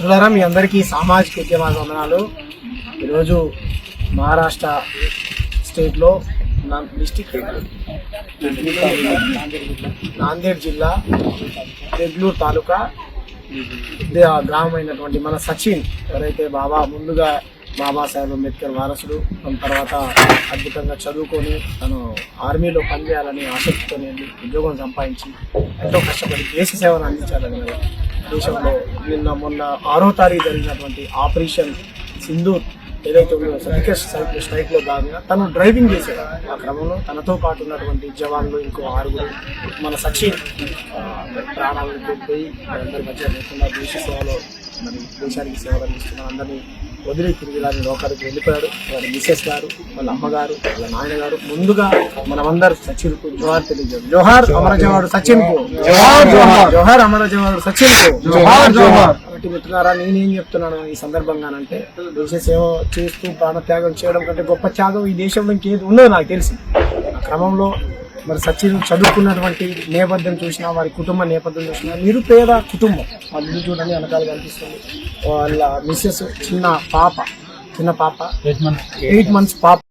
మిత్రులారా మీ అందరికీ సామాజిక ఉద్యమ వందనాలు. ఈరోజు మహారాష్ట్ర స్టేట్లో నా డిస్టిక్ నాందేడ్ జిల్లా బెగ్లూరు తాలూకా గ్రామమైనటువంటి గ్రామం అయినటువంటి మన సచిన్ ఎవరైతే బాబా ముందుగా బాబాసాహెబ్ అంబేద్కర్ వారసుడు తన తర్వాత అద్భుతంగా చదువుకొని తను ఆర్మీలో పనిచేయాలని ఆసక్తితో ఉద్యోగం సంపాదించి ఎంతో కష్టపడి దేశ సేవను అందించాలని దేశంలో నిన్న మొన్న ఆరో తారీఖు జరిగినటువంటి ఆపరేషన్ సింధూర్ ఏదైతే ఉందో సర్జికల్ స్ట్రైక్లో భాగంగా తను డ్రైవింగ్ చేశాడు. ఆ క్రమంలో తనతో పాటు ఉన్నటువంటి జవాన్లు ఇంకో ఆరుగురు మన సచిన్ ప్రాణాలను కోల్పోయి అందరి మధ్య లేకుండా దేశ సేవలో మరి దేశానికి సేవలు అందిస్తున్న అందరినీ వదిలి తిరిగి దాని లోకానికి వెళ్ళిపోయాడు. వాళ్ళ మిసెస్ గారు వాళ్ళ అమ్మగారు వాళ్ళ నాయనగారు ముందుగా మనమందరు సచిన్కు జోహార్ తెలియజేయాలి జోహార్ అమర జవాడు సచిన్కు జోహార్ జోహార్. జోహార్ అమర జవాడు సచిన్కు జోహార్ జోహార్. కాబట్టి మిత్రులారా నేనేం చెప్తున్నాను ఈ సందర్భంగానంటే దేశ సేవ చేస్తూ ప్రాణత్యాగం చేయడం కంటే గొప్ప త్యాగం ఈ దేశంలో ఇంకేది ఉండదు నాకు తెలిసి. ఆ క్రమంలో మరి సచిన్ చదువుకున్నటువంటి నేపథ్యం చూసినా వారి కుటుంబ నేపథ్యం చూసినా నిరుపేద కుటుంబం. వాళ్ళ ఇల్లు చూడండి వెనకాల కనిపిస్తుంది. వాళ్ళ మిస్సెస్ చిన్న పాప చిన్న పాప. ఎయిట్ మంత్స్ పాప.